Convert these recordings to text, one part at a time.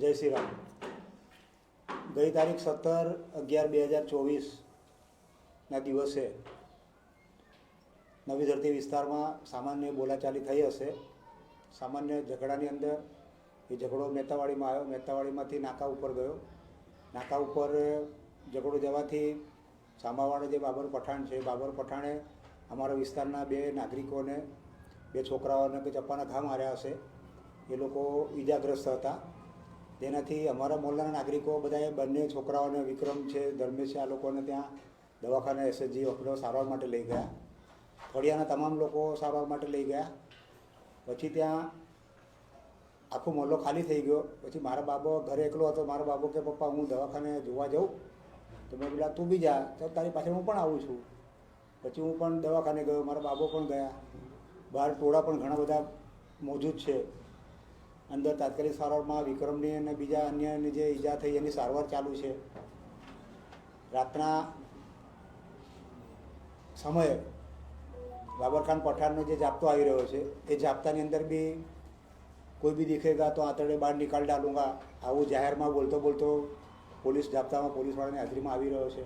જય શ્રી રામ ગઈ તારીખ સત્તર અગિયાર બે હજાર ચોવીસના દિવસે નવી ધરતી વિસ્તારમાં સામાન્ય બોલાચાલી થઈ હશે. સામાન્ય ઝઘડાની અંદર એ ઝઘડો મહેતાવાડીમાં આવ્યો. મહેતાવાડીમાંથી નાકા ઉપર ગયો. નાકા ઉપર ઝઘડો જવાથી સામાવાળા જે બાબર પઠાણ છે બાબર પઠાણે અમારા વિસ્તારના બે નાગરિકોને, બે છોકરાઓને કે ચપ્પાના ઘા માર્યા હશે. એ લોકો ઈજાગ્રસ્ત હતા. તેનાથી અમારા મોહલ્લાના નાગરિકો બધાએ બંને છોકરાઓને વિક્રમ છે, ધર્મેશ આ લોકોને ત્યાં દવાખાને એસએચજી હોસ્પિટલ સારવાર માટે લઈ ગયા. ફળિયાના તમામ લોકો સારવાર માટે લઈ ગયા. પછી ત્યાં આખો મોહલ્લો ખાલી થઈ ગયો. પછી મારા બાબો ઘરે એકલો હતો. મારો બાબો કે, પપ્પા, હું દવાખાને જોવા જાઉં. તો મેં પેલા તું બી જા. તો તારી પાસે હું પણ આવું છું. પછી હું પણ દવાખાને ગયો. મારા બાબો પણ ગયા. બહાર ટોળા પણ ઘણા બધા મોજૂદ છે. અંદર તાત્કાલિક સારવારમાં વિક્રમની અને બીજા અન્યની જે ઈજા થઈ એની સારવાર ચાલુ છે. રાતના સમયે બાબરખાન પઠાણનો જે જાપ્તો આવી રહ્યો છે, એ જાપ્તાની અંદર બી કોઈ બી દેખેગા તો આંતરડે બહાર નિકાલ ડાલુંગા, આવું જાહેરમાં બોલતો બોલતો પોલીસ જાપ્તામાં પોલીસવાળાની હાજરીમાં આવી રહ્યો છે.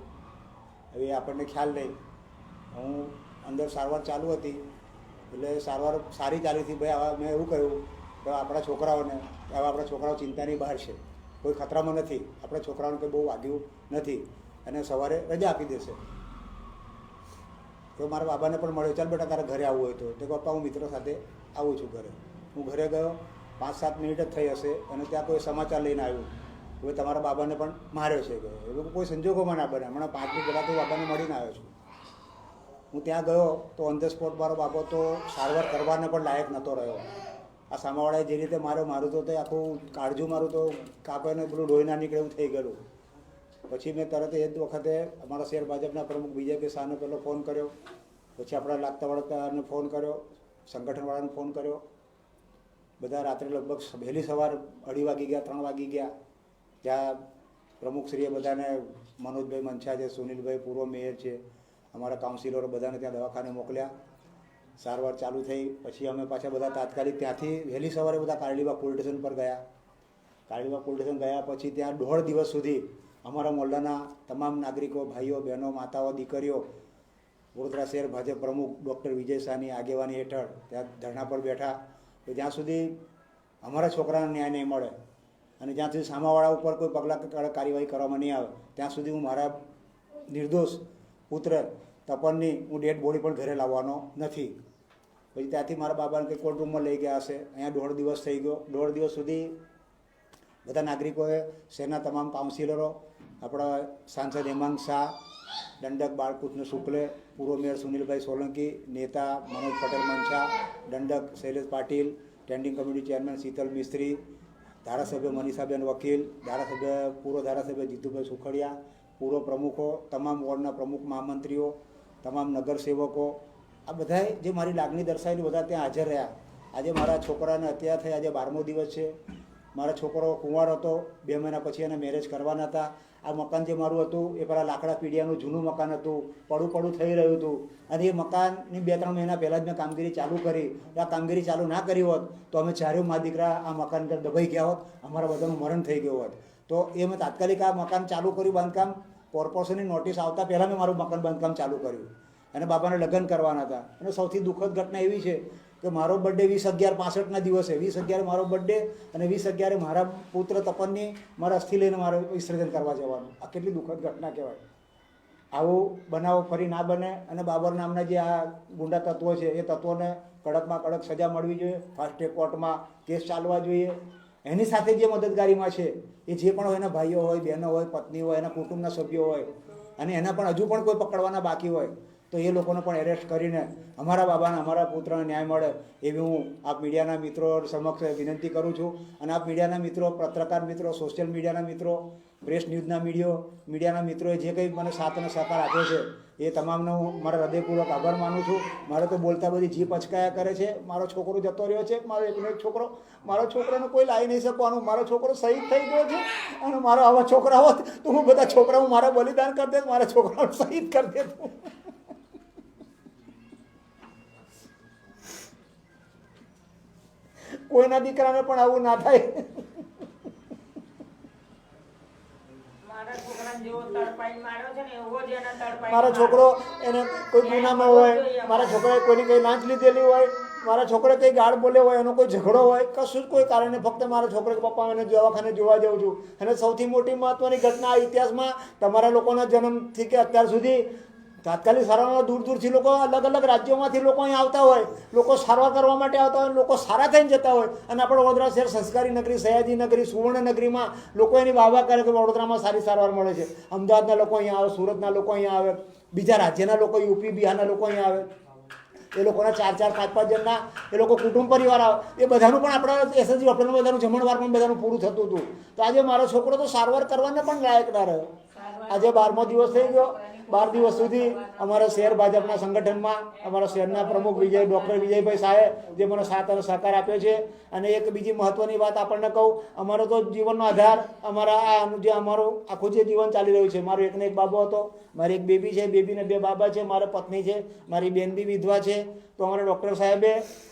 હવે આપણને ખ્યાલ નહીં. હું અંદર સારવાર ચાલુ હતી, એટલે સારવાર સારી ચાલી હતી. ભાઈ હવે મેં એવું કહ્યું કે આપણા છોકરાઓને હવે આપણા છોકરાઓ ચિંતાની બહાર છે. કોઈ ખતરામાં નથી. આપણા છોકરાઓને કંઈ બહુ વાગ્યું નથી. અને સવારે રજા આપી દેશે. તો મારા બાબાને પણ મળ્યો, ચાલ બેટા, તારે ઘરે આવવું હોય તો. પપ્પા, હું મિત્રો સાથે આવું છું ઘરે. હું ઘરે ગયો પાંચ સાત મિનિટ જ થઈ હશે અને ત્યાં કોઈ સમાચાર લઈને આવ્યું. હવે તમારા બાબાને પણ માર્યો છે કે એવું કોઈ સંજોગોમાં ના બને. હમણાં પાંચ મિનિટ પહેલાં તો બાબાને મળીને આવ્યો છું. હું ત્યાં ગયો તો ઓન ધ સ્પોટ મારો બાબો તો સારવાર કરવાને પણ લાયક નહોતો રહ્યો. આ સામાવાળાએ જે રીતે મારે મારું તો તે આખું કાળજું મારું તો કાપે ને પેલું લોહી ના નીકળે એવું થઈ ગયેલું. પછી મેં તરત એ જ વખતે અમારા શહેર ભાજપના પ્રમુખ બીજેપી શાહને પહેલો ફોન કર્યો. પછી આપણા લાગતા વળગતાને ફોન કર્યો, સંગઠનવાળાને ફોન કર્યો. બધા રાત્રે લગભગ વહેલી સવાર અઢી વાગી ગયા, ત્રણ વાગી ગયા. ત્યાં પ્રમુખશ્રીએ બધાને, મનોજભાઈ મંછા છે, સુનિલભાઈ પૂર્વ મેયર છે, અમારા કાઉન્સિલરો બધાને ત્યાં દવાખાને મોકલ્યા. સારવાર ચાલુ થઈ, પછી અમે પાછા બધા તાત્કાલિક ત્યાંથી વહેલી સવારે બધા કારડીબા પોલીસ સ્ટેશન પર ગયા. કારડીબા પોલીસ સ્ટેશન ગયા પછી ત્યાં દોઢ દિવસ સુધી અમારા મોહલ્લાના તમામ નાગરિકો, ભાઈઓ, બહેનો, માતાઓ, દીકરીઓ, વડોદરા શહેર ભાજપ પ્રમુખ ડૉક્ટર વિજય શાહની આગેવાની હેઠળ ત્યાં ધરણા પર બેઠા. તો જ્યાં સુધી અમારા છોકરાને ન્યાય નહીં મળે અને જ્યાં સુધી સામાવાળા ઉપર કોઈ પગલાં કાર્યવાહી કરવામાં નહીં આવે, ત્યાં સુધી હું મારા નિર્દોષ પુત્ર તપનની હું ડેડ બોડી પણ ઘરે લાવવાનો નથી. પછી ત્યાંથી મારા બાબાને કંઈ કોર્ટ રૂમમાં લઈ ગયા હશે. અહીંયા દોઢ દિવસ થઈ ગયો. દોઢ દિવસ સુધી બધા નાગરિકોએ શહેરના તમામ કાઉન્સિલરો આપણા સાંસદ હેમાંગ શાહ, દંડક બાળકૃષ્ણ શુક્લે, પૂર્વ મેયર સુનિલભાઈ સોલંકી, નેતા મનોજ પટેલ મંછા દંડક Shailesh Patil standing committee chairman Shital Mistry, ધારાસભ્ય મનીષાબેન વકીલ, ધારાસભ્ય, પૂર્વ ધારાસભ્ય જીતુભાઈ સુખડિયા, પૂર્વ પ્રમુખો, તમામ વોર્ડના પ્રમુખ મહામંત્રીઓ તમામ નગરસેવકો, આ બધાએ જે મારી લાગણી દર્શાવેલી બધા ત્યાં હાજર રહ્યા. આજે મારા છોકરાને હત્યા થઈ, આજે બારમો દિવસ છે. મારો છોકરો કુંવાર હતો, બે મહિના પછી એને મેરેજ કરવાના હતા. આ મકાન જે મારું હતું, એ પેલા લાકડા પીડિયાનું જૂનું મકાન હતું. પડું પડું થઈ રહ્યું હતું. અને એ મકાનની બે ત્રણ મહિના પહેલાં જ મેં કામગીરી ચાલુ કરી. આ કામગીરી ચાલુ ના કરી હોત, તો અમે ચારેય મા દીકરા આ મકાન દબાઈ ગયા હોત. અમારા બધાનું મરણ થઈ ગયું હોત. તો એ મેં તાત્કાલિક આ મકાન ચાલુ કર્યું બાંધકામ. કોર્પોરેશનની નોટિસ આવતા પહેલાં મેં મારું મકાન બાંધકામ ચાલુ કર્યું. અને બાબાને લગ્ન કરવાના હતા. અને સૌથી દુઃખદ ઘટના એવી છે કે મારો બર્થડે વીસ અગિયાર પાસઠના દિવસે. વીસ અગિયાર મારો બર્થડે અને વીસ અગિયારે મારા પુત્ર તપનની મારા અસ્થિ લઈને મારે વિસર્જન કરવા જવાનું. આ કેટલી દુઃખદ ઘટના કહેવાય. આવું બનાવો ફરી ના બને અને બાબર નામના જે આ ગુંડા તત્વો છે, એ તત્વોને કડકમાં કડક સજા મળવી જોઈએ. ફાસ્ટ કોર્ટમાં કેસ ચાલવા જોઈએ. એની સાથે જે મદદગારીમાં છે, એ જે પણ હોય એના ભાઈઓ હોય, બહેનો હોય, પત્ની હોય, એના કુટુંબના સભ્યો હોય, અને એના પણ હજુ પણ કોઈ પકડવાના બાકી હોય તો એ લોકોને પણ એરેસ્ટ કરીને અમારા બાબાને, અમારા પુત્રને ન્યાય મળે એવી હું આપ મીડિયાના મિત્રો સમક્ષ વિનંતી કરું છું. અને આપ મીડિયાના મિત્રો, પત્રકાર મિત્રો સોશિયલ મીડિયાના મિત્રો પ્રેસ ન્યૂઝના મીડિયો, મીડિયાના મિત્રોએ જે કંઈ મને સાથ સહકાર આપ્યો છે, એ તમામનો હું મારા હૃદયપૂર્વક આભાર માનું છું. મારે તો બોલતા બધી જીભ અચકાયા કરે છે. મારો છોકરો જતો રહ્યો છે. મારો એકનો એક છોકરો, મારો છોકરાને કોઈ લાવી નહીં શકવાનું. મારો છોકરો શહીદ થઈ ગયો છે. અને મારો આવા છોકરા હોત તો હું બધા છોકરાઓ મારા બલિદાન કરી દેત મારા છોકરાઓ શહીદ કરી દેત કોઈના દીકરાને પણ આવું ના થાય. મારા છોકરો એને કોઈ ગુનામાં હોય મારા છોકરાએ કોઈની કંઈ લાંચ લીધેલી હોય મારા છોકરા કંઈ ગાળ બોલ્યો હોય એનો કોઈ ઝઘડો હોય કશું જ કોઈ કારણે ફક્ત મારા છોકરા પપ્પા એને દવાખાને જોવા જાઉં છું. અને સૌથી મોટી મહત્ત્વની ઘટના ઇતિહાસમાં તમારા લોકોના જન્મથી કે અત્યાર સુધી તાત્કાલિક સારવારમાં દૂર દૂરથી લોકો અલગ અલગ રાજ્યોમાંથી લોકો અહીં આવતા હોય, લોકો સારવાર કરવા માટે આવતા હોય, લોકો સારા થઈને જતા હોય. અને આપણે વડોદરા શહેર સંસ્કારી નગરી, સયાજી નગરી, સુવર્ણ નગરીમાં લોકો એની વાહવા કરે કે વડોદરામાં સારી સારવાર મળે છે. અમદાવાદના લોકો અહીંયા આવે, સુરતના લોકો અહીંયા આવે, બીજા રાજ્યના લોકો, યુપી, બિહારના લોકો અહીંયા આવે. એ લોકોના ચાર ચાર, પાંચ પાંચ જણના, એ લોકો કુટુંબ પરિવાર આવે. એ બધાનું પણ આપણા એસએસજી હોટલનું બધાનું જમણવાર પણ બધાનું પૂરું થતું હતું. તો આજે મારો છોકરો તો સારવાર કરવાને પણ લાયક ના રહ્યો. આજે બારમો દિવસ થઈ ગયો. બાર દિવસ સુધી અમારા શહેર ભાજપના સંગઠનમાં, અમારા શહેરના પ્રમુખ વિજય, ડૉક્ટર વિજયભાઈ સાહેબ, જે મને સાથ અને સહકાર આપ્યો છે. અને એક બીજી મહત્ત્વની વાત આપણને કહું, અમારો તો જીવનનો આધાર, અમારા આ જે અમારું આખું જે જીવન ચાલી રહ્યું છે. મારો એકને એક બાબો હતો, મારી એક બેબી છે, બેબીને બે બાબા છે, મારી પત્ની છે, મારી બેન બી વિધવા છે. તો અમારા ડૉક્ટર સાહેબે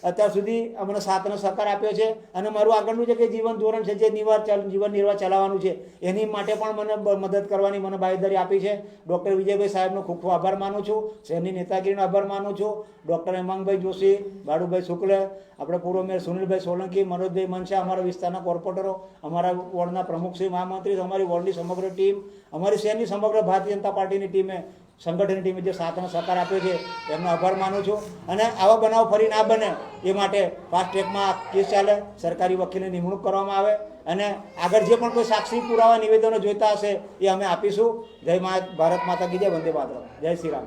અત્યાર સુધી અમને સાથનો સહકાર આપ્યો છે. અને મારું આગળનું જે કે જીવન ધોરણ છે, જે નિવાર જીવન નિર્વાહ ચલાવવાનું છે, એની માટે પણ મને મદદ કરવાની મને બાહેધરી આપી છે. ડૉક્ટર વિજયભાઈ સાહેબનો ખૂબ ખૂબ આભાર માનું છું. શહેરની નેતાગીરીનો આભાર માનું છું. ડૉક્ટર હેમાંગભાઈ જોશી, બાળુભાઈ શુક્લ, આપણે પૂર્વ મેયર સુનિલભાઈ સોલંકી, મનોજભાઈ મનસા અમારા વિસ્તારના કોર્પોરેટરો, અમારા વોર્ડના પ્રમુખ શ્રી મહામંત્રી, અમારી વોર્ડની સમગ્ર ટીમ, અમારી શહેરની સમગ્ર ભારતીય જનતા પાર્ટીની ટીમે સંગઠનની ટીમે જે સાથનો સહકાર આપ્યો છે, એમનો આભાર માનું છું. અને આવા બનાવ ફરી ના બને એ માટે ફાસ્ટ ટ્રેકમાં કેસ ચાલે, સરકારી વકીલની નિમણૂક કરવામાં આવે અને આગળ જે પણ કોઈ સાક્ષી પુરાવા નિવેદનો જોઈતા હશે એ અમે આપીશું. જય ભારત માતા કી જય, વંદે માતરમ. જય શ્રી રામ.